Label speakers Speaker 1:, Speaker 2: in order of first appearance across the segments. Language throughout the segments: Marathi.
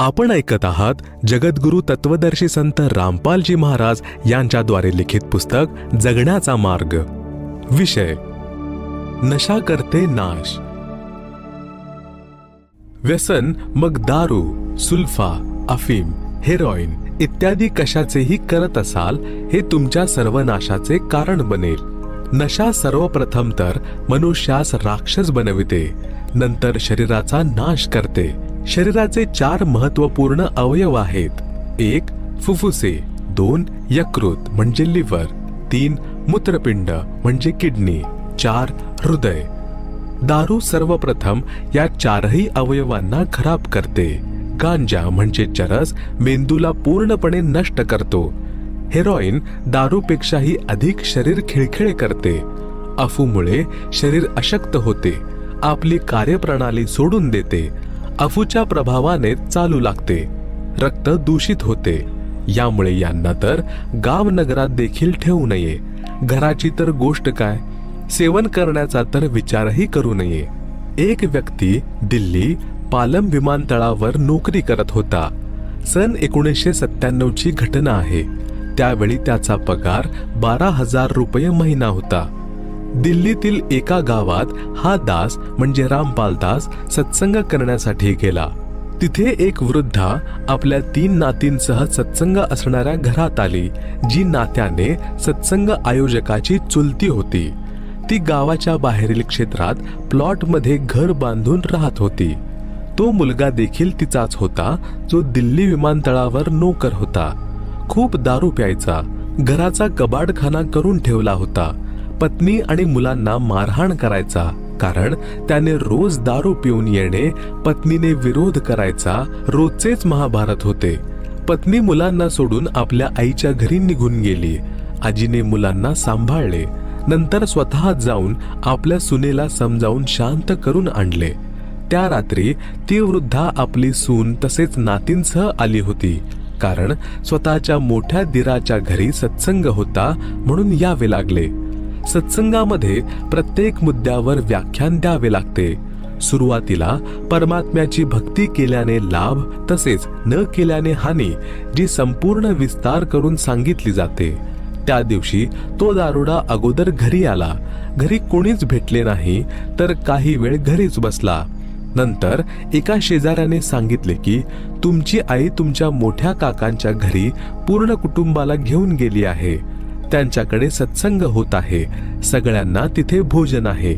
Speaker 1: आपण ऐकत आहात जगद्गुरु तत्वदर्शी संत रामपालजी महाराज यांच्याद्वारे लिखित पुस्तक जगण्याचा मार्ग. विषय नशा करते नाश. व्यसन मग दारू सुल्फा अफीम हेरॉईन इत्यादी कशाचेही करत असाल हे तुमच्या सर्वनाशाचे कारण बनेल. नशा सर्वप्रथम तर मनुष्यास राक्षस बनविते नंतर शरीराचा नाश करते शरीराचे चार महत्त्वपूर्ण अवयव आहेत. एक फुफ्फुसे. दोन यकृत म्हणजे लिव्हर. तीन मूत्रपिंड म्हणजे किडनी. चार हृदय. दारू सर्वप्रथम या चारही अवयवांना खराब करते. गांजा म्हणजे चरस मेंदूला पूर्णपणे नष्ट करतो. हेरोईन दारूपेक्षाही अधिक शरीर खिळखिळे करते. अफूमुळे शरीर अशक्त होते. आपली कार्यप्रणाली सोडून देते. अफूच्या प्रभावाने चालू लागते. रक्त दूषित होते. यामुळे यांना तर गाव नगरात देखील ठेवू नये. घराची तर गोष्ट काय? सेवन करण्याचा तर विचारही करू नये. एक व्यक्ती दिल्ली पालम विमानतळावर नोकरी करत होता. सन एकोणीसशे सत्त्याण्णवची घटना आहे. त्यावेळी त्याचा पगार बारा हजार रुपये महिना होता. दिल्लीतील एका गावात हा दास म्हणजे रामपाल दास सत्संग करण्यासाठी गेला. तिथे एक वृद्धा आपल्या तीन नातींसह सत्संग असणाऱ्या घरात आली जी नात्याने सत्संग आयोजकाची चुलती होती. ती गावाच्या बाहेरील क्षेत्रात प्लॉटमध्ये घर बांधून राहत होती. तो मुलगा देखील तिचाच होता जो दिल्ली विमानतळावर नोकर होता. खूप दारू प्यायचा. घराचा कबाडखाना करून ठेवला होता. पत्नी आणि मुलांना मारहाण करायचा कारण त्याने रोज दारू पिऊन येणे पत्नीने विरोध करायचा रोजचेच महाभारत होते. पत्नी मुलांना सोडून आपल्या आईच्या घरी निघून गेली. आजीने मुलांना सांभाळले. नंतर स्वतः जाऊन आपल्या सुनेला समजावून शांत करून आणले. त्या रात्री ती वृद्धा आपली सून तसेच नातींसह आली होती कारण स्वतःच्या मोठ्या दिराच्या घरी सत्संग होता म्हणून यावे लागले. सत्संगामध्ये प्रत्येक मुद्द्यावर व्याख्यान द्यावे लागते. सुरुवातीला परमात्म्याची भक्ती केल्याने लाभ तसेच न केल्याने हानी जी संपूर्ण विस्तार करून सांगितली जाते. त्या दिवशी तो दारुडा अगोदर घरी आला. घरी कोणीच भेटले नाही तर काही वेळ घरीच बसला. नंतर एका शेजाऱ्याने सांगितले की तुमची आई तुमच्या मोठ्या काकांच्या घरी पूर्ण कुटुंबाला घेऊन गेली आहे. त्यांच्याकडे सत्संग होत आहे. सगळ्यांना तिथे भोजन आहे.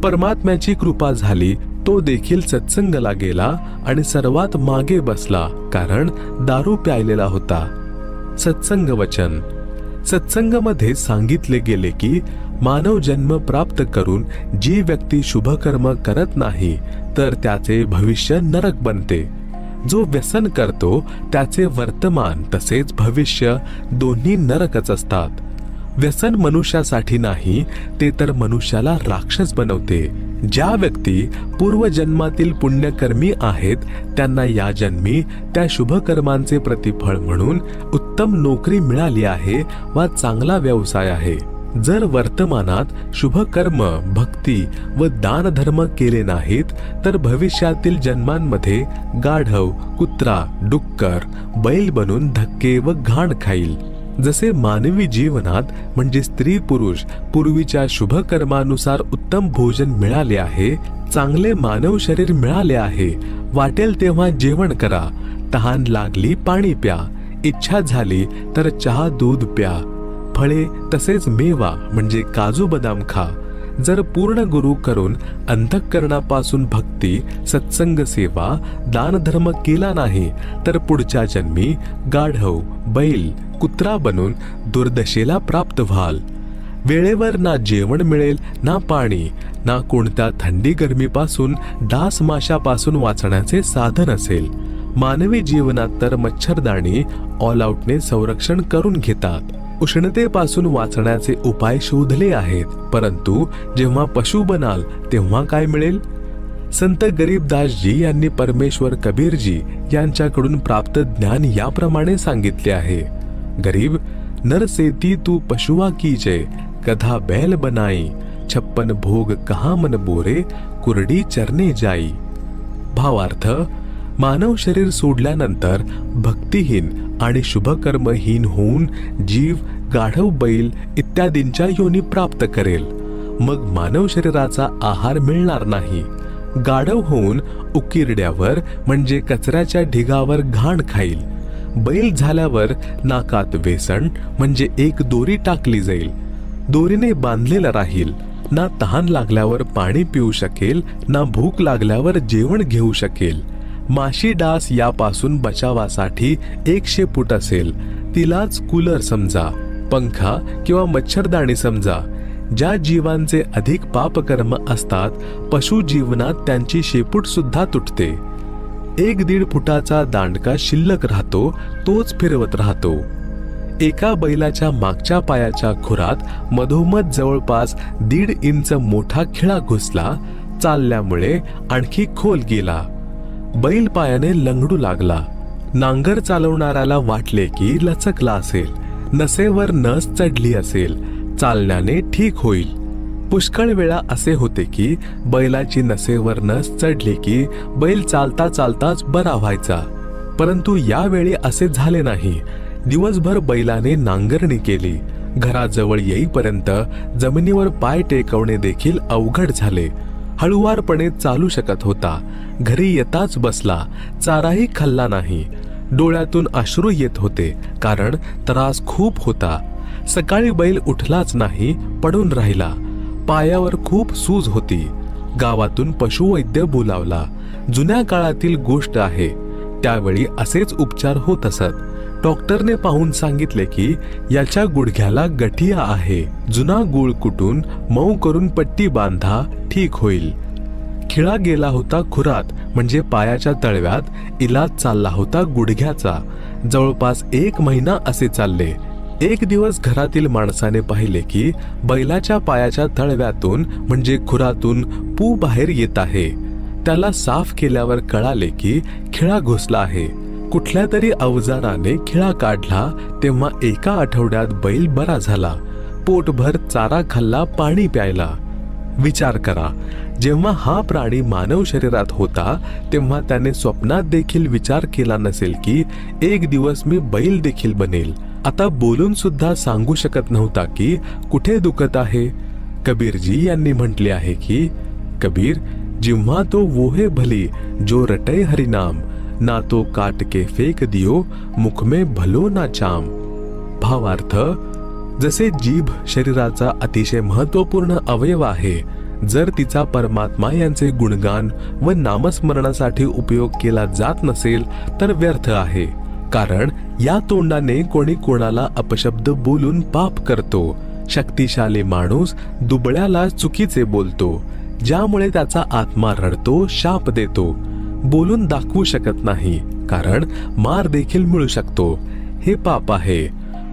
Speaker 1: परमात्म्याची कृपा झाली तो देखील सत्संगला गेला आणि सर्वात मागे बसला कारण दारू प्यायलेला होता. सत्संग वचन. सत्संगमध्ये सांगितले गेले की मानव जन्म प्राप्त करून जी व्यक्ती शुभकर्म करत नाही तर त्याचे भविष्य नरक बनते. जो व्यसन करतो त्याचे वर्तमान तसेच भविष्य दोन्ही नरकच असतात. व्यसन मनुष्यासाठी नाही ते तर मनुष्याला राक्षस बनवते. ज्या व्यक्ती पूर्वजन्मातील पुण्यकर्मी आहेत त्यांना या जन्मी त्या शुभकर्मांचे प्रतिफळ म्हणून उत्तम नोकरी मिळाली आहे वा चांगला व्यवसाय आहे. जर वर्तमानात शुभकर्म भक्ती व दानधर्म केले नाहीत तर भविष्यातील जन्मांमध्ये गाढव कुत्रा डुक्कर बैल बनून धक्के व घाण खाईल. जसे मानवी जीवनात म्हणजे स्त्री पुरुष पूर्वीच्या शुभ कर्मानुसार उत्तम भोजन मिळाले आहे चांगले मानव शरीर मिळाले आहे वाटेल तेव्हा जेवण करा तहान लागली पाणी प्या इच्छा झाली तर चहा दूध प्या फळे तसेच मेवा म्हणजे काजू बदाम खा जर पूर्ण गुरु करून अंतःकरणापासून भक्ती सत्संग सेवा दानधर्म केला नाही तर पुढच्या जन्मी गाढव बैल कुत्रा बनून दुर्दशेला प्राप्त व्हाल. वेळेवर ना जेवण मिळेल ना पाणी ना कोणत्या थंडी गरमीपासून डास माशापासून वाचण्याचे साधन असेल. मानवी जीवनात तर मच्छरदाणी ऑल आउटने संरक्षण करून घेतात. उष्णतेपासून वाचण्याचे उपाय शोधले आहेत. परंतु जेव्हा पशु बनाल तेव्हा काय मिळेल? संत गरीबदासजी यांनी परमेश्वर कबीरजी यांच्याकडून प्राप्त ज्ञान याप्रमाणे सांगितले आहे. गरीब नरसेती तू पशुआ कीजे कधा बैल बनाई छप्पन भोग कहा मन बोरे? कुरडी चरणे जाई. भावार्थ मानव शरीर सोडल्यानंतर भक्तिहीन आणि शुभकर्महीन होऊन जीव गाढव बैल इत्यादींच्या योनी प्राप्त करेल. मग मानव शरीराचा आहार मिळणार नाही. गाढव होऊन उकिरड्यावर म्हणजे कचऱ्याच्या ढिगावर घाण खाईल. बैल झाल्यावर नाकात वेसण म्हणजे एक दोरी टाकली जाईल. दोरीने बांधलेला राहील. ना तहान लागल्यावर पाणी पिऊ शकेल ना भूक लागल्यावर जेवण घेऊ शकेल. माशी डास यापासून बचावासाठी एकशे फूट असेल. तिलाच कूलर समजा पंखा किंवा मच्छरदाणी समजा. ज्या जीवांचे अधिक पापकर्म असतात पशु जीवनात त्यांची शेपूट सुद्धा तुटते. एक दीड फुटाचा दांडका शिल्लक राहतो तोच फिरवत राहतो. एका बैलाच्या मागच्या पायाच्या खुरात मधोमध जवळपास दीड इंच मोठा खिळा घुसला चालल्यामुळे आणखी खोल गेला. बैल पायाने लंगडू लागला. नांगर चालवणाऱ्याला वाटले की लचकला असेल. नसेवर नस चढली असेल. चालण्याने ठीक होईल. पुष्कळ वेळा असे होते की बैलाची नसेवर नस चढली की बैल चालता चालताच बरा व्हायचा. परंतु यावेळी असे झाले नाही. दिवसभर बैलाने नांगरणी केली. घराजवळ येईपर्यंत जमिनीवर पाय टेकवणे देखील अवघड झाले. हळुवारपणे चालू शकत होता. घरी येताच बसला. चाराही खाल्ला नाही. डोळ्यातून अश्रू येत होते कारण त्रास खूप होता. सकाळी बैल उठलाच नाही पडून राहिला. पायावर खूप सूज होती. गावातून पशुवैद्य बोलावला. जुन्या काळातील गोष्ट आहे. त्यावेळी असेच उपचार होत असत. डॉक्टरने पाहून सांगितले की याच्या गुडघ्याला गठिया आहे. जुना गुळ कुटून मऊ करून पट्टी बांधा ठीक होईल. खिळा गेला होता खुरात म्हणजे पायाच्या तळव्यात इलाज चालला होता गुडघ्याचा. जवळपास एक महिना असे चालले. एक दिवस घरातील माणसाने पाहिले की बैलाच्या पायाच्या तळव्यातून म्हणजे खुरातून पू बाहेर येत आहे. त्याला साफ केल्यावर कळाले की खिळा घुसला आहे. कुठल्या तरी अवजाराने खिळा काढला तेव्हा एका आठवड्यात बैल बरा झाला. पोटभर चारा खाल्ला पाणी प्यायला. विचार करा जेव्हा हा प्राणी मानव शरीरात होता तेव्हा त्याने स्वप्नात देखील विचार केला नसेल की एक दिवस मी बैल देखील बनेल. आता बोलून सुद्धा सांगू शकत नव्हता की कुठे दुखत आहे? कबीरजी यांनी म्हटले आहे की कबीर जेव्हा तो वोहे भली जो रटय हरिनाम ना तो काट के फेक दियो मुख में भलो ना चाम। भावार्थ जसे जीभ शरीराचा अतिशय महत्त्वपूर्ण अवयव आहे जर तिचा परमात्मा यांचे गुणगान व नामस्मरणासाठी उपयोग केला जात नसेल तर व्यर्थ आहे कारण या तोंडाने कोणी कोणाला अपशब्द बोलून पाप करतो शक्तिशाली माणूस दुबळ्याला चुकीचे बोलतो ज्यामुळे त्याचा आत्मा रडतो शाप देतो बोलून दाखवू शकत नाही कारण मार देखील मिळू शकतो. हे पाप आहे.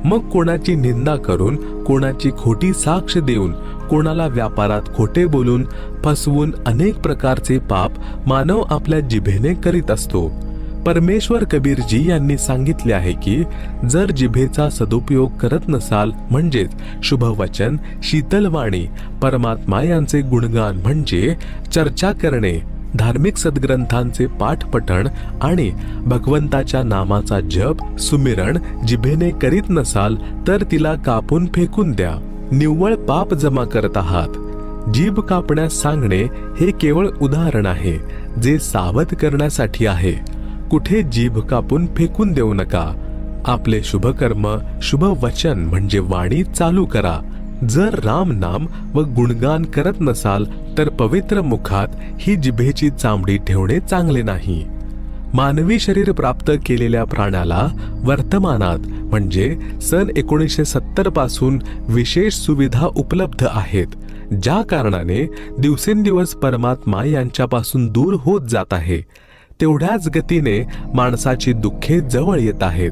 Speaker 1: मग कोणाची निंदा करून कोणाची खोटी साक्ष देऊन कोणाला व्यापारात खोटे बोलून फसवून अनेक प्रकारचे पाप मानव आपल्या जिभेने करीत असतो. परमेश्वर कबीरजी यांनी सांगितले आहे की जर जिभेचा सदुपयोग करत नसाल म्हणजेच शुभवचन शीतलवाणी परमात्मा यांचे गुणगान म्हणजे चर्चा करणे धार्मिक सद्ग्रंथांचे पाठपठण आणि भगवंताच्या नामाचा जप सुमिरण जिभेने करीत नसाल तर तिला कापून फेकून द्या. निव्वळ पाप जमा करत आहात. जीभ कापण्यास सांगणे हे केवळ उदाहरण आहे जे सावध करण्यासाठी आहे. कुठे जीभ कापून फेकून देऊ नका. आपले शुभकर्म शुभ वचन म्हणजे वाणी चालू करा. जर राम नाम व गुणगान करत नसाल तर पवित्र मुखात ही जिभेची चामडी ठेवणे चांगले नाही. मानवी शरीर प्राप्त केलेल्या प्राण्याला वर्तमानात म्हणजे सन एकोणीसशे सत्तरपासून विशेष सुविधा उपलब्ध आहेत ज्या कारणाने दिवसेंदिवस परमात्मा यांच्यापासून दूर होत जात आहे. तेवढ्याच गतीने माणसाची दुःखे जवळ येत आहेत.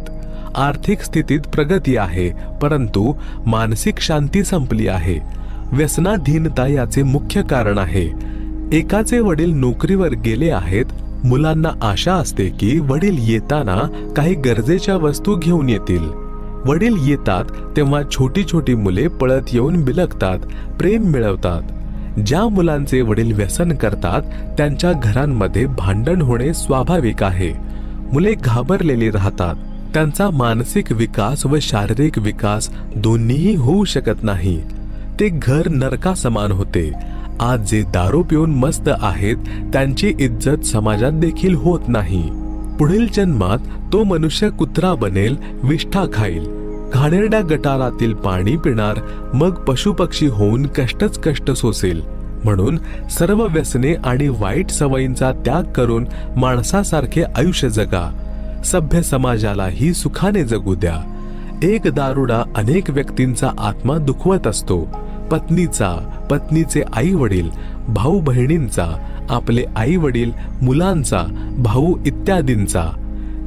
Speaker 1: आर्थिक स्थितीत प्रगती आहे परंतु मानसिक शांती संपली आहे. व्यसनाधीनता याचे मुख्य कारण आहे. एकाचे वडील नोकरीवर गेले आहेत मुलांना आशा असते की वडील येताना काही गरजेच्या वस्तू घेऊन येतील. वडील येतात तेव्हा छोटी छोटी मुले पळत येऊन बिलकतात प्रेम मिळवतात. ज्या मुलांचे वडील व्यसन करतात त्यांच्या घरांमध्ये भांडण होणे स्वाभाविक आहे. मुले घाबरलेली राहतात. त्यांचा मानसिक विकास व शारीरिक विकास दोन्हीही होऊ शकत नाही. ते घर नरका समान होते. आज जे दारू पिऊन मस्त आहेत त्यांची इज्जत समाजात देखील होत नाही. पुढील जन्मात तो मनुष्य कुत्रा बनेल विष्ठा खाईल. घाणेरड्या गटारातील पाणी पिणार मग पशुपक्षी होऊन कष्टच कष्ट सोसेल. म्हणून सर्व व्यसने आणि वाईट सवयींचा त्याग करून माणसासारखे आयुष्य जगा. सभ्य समाजालाही सुखाने जगू द्या. एक दारुडा अनेक व्यक्तींचा आत्मा दुखवत असतो. पत्नीचा पत्नीचे आई वडील भाऊ बहिणींचा आपले आई वडील मुलांचा भाऊ इत्यादींचा.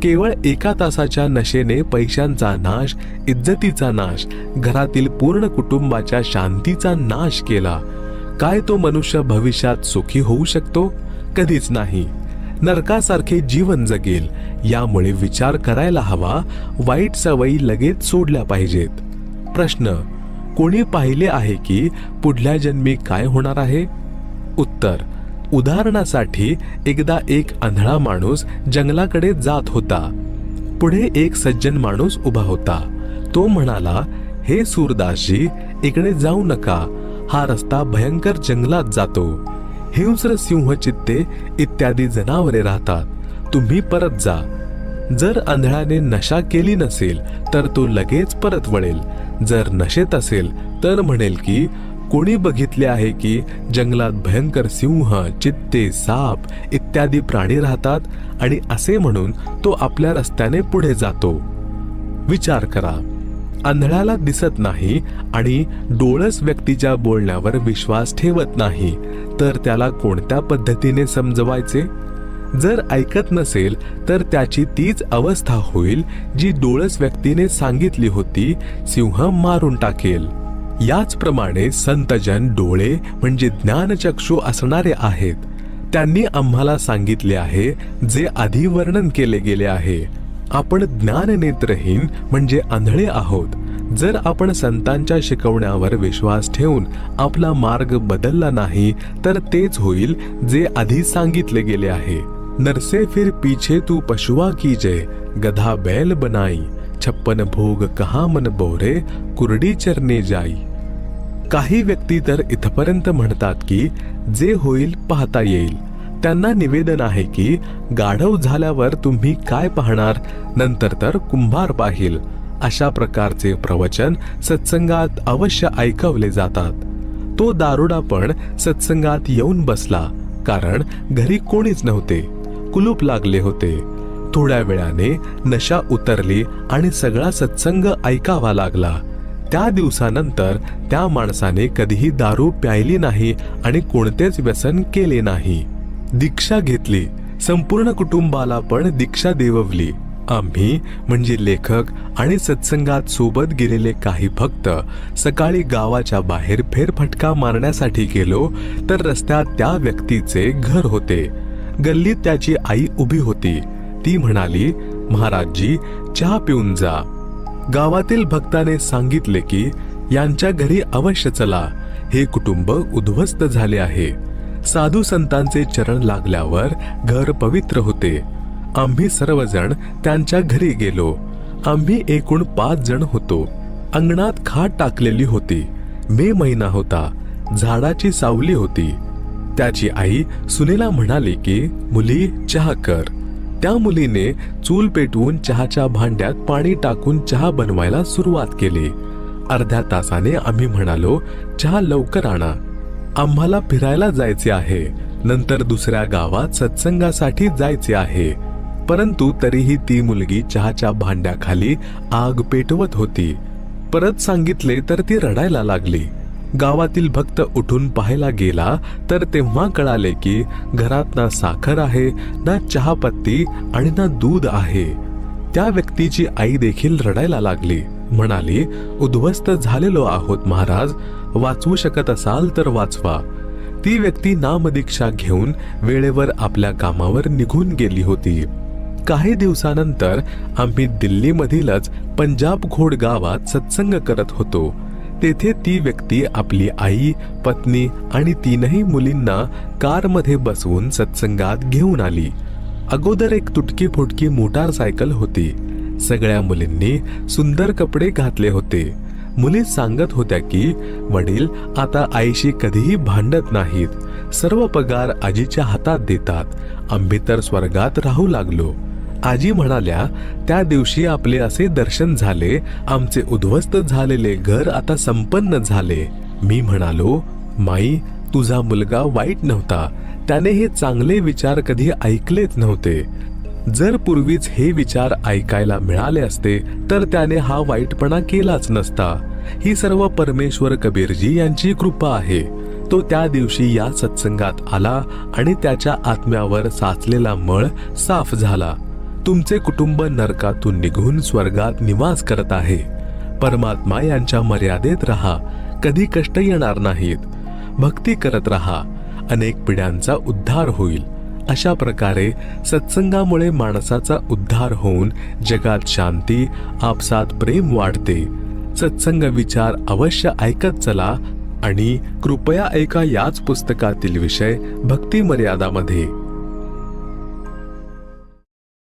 Speaker 1: केवळ एका तासाच्या नशेने पैशांचा नाश इज्जतीचा नाश घरातील पूर्ण कुटुंबाच्या शांतीचा नाश केला. काय तो मनुष्य भविष्यात सुखी होऊ शकतो? कधीच नाही. नरकासारखे जीवन जगेल. यामुळे विचार करायला हवा वाईट सवयी लगेच सोडल्या पाहिजेत. प्रश्न कोणी पाहिले आहे की पुढल्या जन्मी काय होणार आहे? उत्तर उदाहरणासाठी एकदा एक आंधळा माणूस जंगलाकडे जात होता. पुढे एक सज्जन माणूस उभा होता. तो म्हणाला हे सूरदासजी इकडे जाऊ नका. हा रस्ता भयंकर जंगलात जातो. हिंस्र सिंह चित्ते इत्यादी जनावरे राहतात. तुम्ही परत जा. जर आंधळाने नशा केली नसेल तर तो लगेच परत वळेल. जर नशेत असेल तर म्हणेल की कोणी बघितले आहे की जंगलात भयंकर सिंह चित्ते साप इत्यादी प्राणी राहतात आणि असे म्हणून तो आपल्या रस्त्याने पुढे जातो. विचार करा. आंधळाला दिसत नाही आणि डोळस व्यक्तीच्या बोलण्यावर विश्वास ठेवत नाही. तर त्याला कोणत्या पद्धतीने समजवायचे? जर ऐकत नसेल तर त्याची तीच अवस्था होईल जी डोळस व्यक्तीने सांगितली होती सिंह मारून टाकेल. याचप्रमाणे संतजन डोळे म्हणजे ज्ञानचक्षू असणारे आहेत. त्यांनी आम्हाला सांगितले आहे जे आधी वर्णन केले गेले आहे. आपण ज्ञाननेत्रहीन म्हणजे आंधळे आहोत. जर आपण संतांच्या शिकवण्यावर विश्वास ठेवून आपला मार्ग बदलला नाही तर तेच होईल जे आधी सांगितले गेले आहे. नरसे फिर पीछे तू पशुआ की जय गधा बैल बनाई छप्पन भोग कहा मन बोरे कुरडी चरणे जाई. काही व्यक्ती तर इथपर्यंत म्हणतात की जे होईल पाहता येईल. त्यांना निवेदन आहे की गाढव झाल्यावर तुम्ही काय पाहणार? नंतर तर कुंभार पाहिल. अशा प्रकारचे प्रवचन सत्संगात अवश्य ऐकवले जातात. तो दारुडा पण सत्संगात येऊन बसला कारण घरी कोणीच नव्हते. कुलूप लागले होते. थोड्या वेळाने नशा उतरली आणि सगळा सत्संग ऐकावा लागला. त्या दिवसानंतर त्या माणसाने कधीही दारू प्यायली नाही आणि कोणतेच व्यसन केले नाही. दीक्षा घेतली. संपूर्ण कुटुंबाला पण दीक्षा देववली. आम्ही म्हणजे लेखक आणि सत्संगात सोबत गेलेले काही भक्त सकाळी गावाच्या बाहेर फेरफटका मारण्यासाठी गेलो तर रस्त्यात त्या व्यक्तीचे घर होते. गल्लीत त्याची आई उभी होती. ती म्हणाली महाराजजी चहा पिऊन जा. गावातील भक्ताने सांगितले की यांच्या घरी अवश्य चला. हे कुटुंब उद्ध्वस्त झाले आहे. साधू संतांचे चरण लागल्यावर घर पवित्र होते. आम्ही सर्वजण त्यांच्या घरी गेलो. आम्ही एकूण पाच जण होतो. अंगणात खाट टाकलेली होती. मे महिना होता. झाडाची सावली होती. त्याची आई सुनेला म्हणाली की मुली चहा कर. त्या मुलीने चूल पेटवून चहाच्या भांड्यात पाणी टाकून चहा बनवायला सुरुवात केली. अर्ध्या तासाने आम्ही म्हणालो चहा लवकर आणा. आम्हाला फिरायला जायचे आहे. नंतर दुसऱ्या गावात सत्संगासाठी जायचे आहे. परंतु तरीही ती मुलगी चहाच्या भांड्याखाली आग पेटवत होती. परत सांगितले तर ती रडायला लागली. गावातील भक्त उठून पाहायला गेला तर तेव्हा कळाले की घरात ना साखर आहे ना चहापत्ती आणि ना दूध आहे. त्या व्यक्तीची आई देखील रडायला लागली. म्हणाली उद्ध्वस्त झालेलो आहोत महाराज. वाचवू शकत असाल तर वाचवा. ती व्यक्ती नामदीक्षा घेऊन वेळेवर आपल्या कामावर निघून गेली होती. काही दिवसानंतर आम्ही दिल्लीमधीलच पंजाब घोड गावात सत्संग करत होतो. तेथे ती व्यक्ती आपली आई पत्नी आणि तीनही मुलींना कारमध्ये बसवून सत्संगात घेऊन आली. अगोदर एक तुटकी फुटकी मोटारसायकल होती. सगळ्या मुलींनी सुंदर कपडे घातले होते. मुली सांगत होत्या की वडील आता आईशी कधीही भांडत नाहीत. सर्व पगार आजीच्या हातात देतात. आम्ही तर स्वर्गात राहू लागलो. आजी म्हणाल्या त्या दिवशी आपले असे दर्शन झाले. आमचे उद्ध्वस्त झालेले घर आता संपन्न झाले. मी म्हणालो माई तुझा मुलगा वाईट नव्हता. त्याने हे चांगले विचार कधी ऐकलेच नव्हते. जर पूर्वीच हे विचार ऐकायला मिळाले असते तर त्याने हा वाईटपणा केलाच नसता. ही सर्व परमेश्वर कबीरजी यांची कृपा आहे. तो त्या दिवशी या सत्संगात आला आणि त्याच्या आत्म्यावर साचलेला मळ साफ झाला. तुमचे कुटुंब नरकातून निघून स्वर्गात निवास करत आहे. परमात्मा यांच्या मर्यादेत राहा. कधी कष्ट येणार नाहीत. भक्ती करत राहा. अनेक पिढ्यांचा उद्धार होईल. अशा प्रकारे सत्संगामुळे माणसाचा उद्धार होऊन जगात शांती आपसात प्रेम वाढते. सत्संग विचार अवश्य ऐकत चला आणि कृपया ऐका याच पुस्तकातील विषय भक्ती मर्यादामध्ये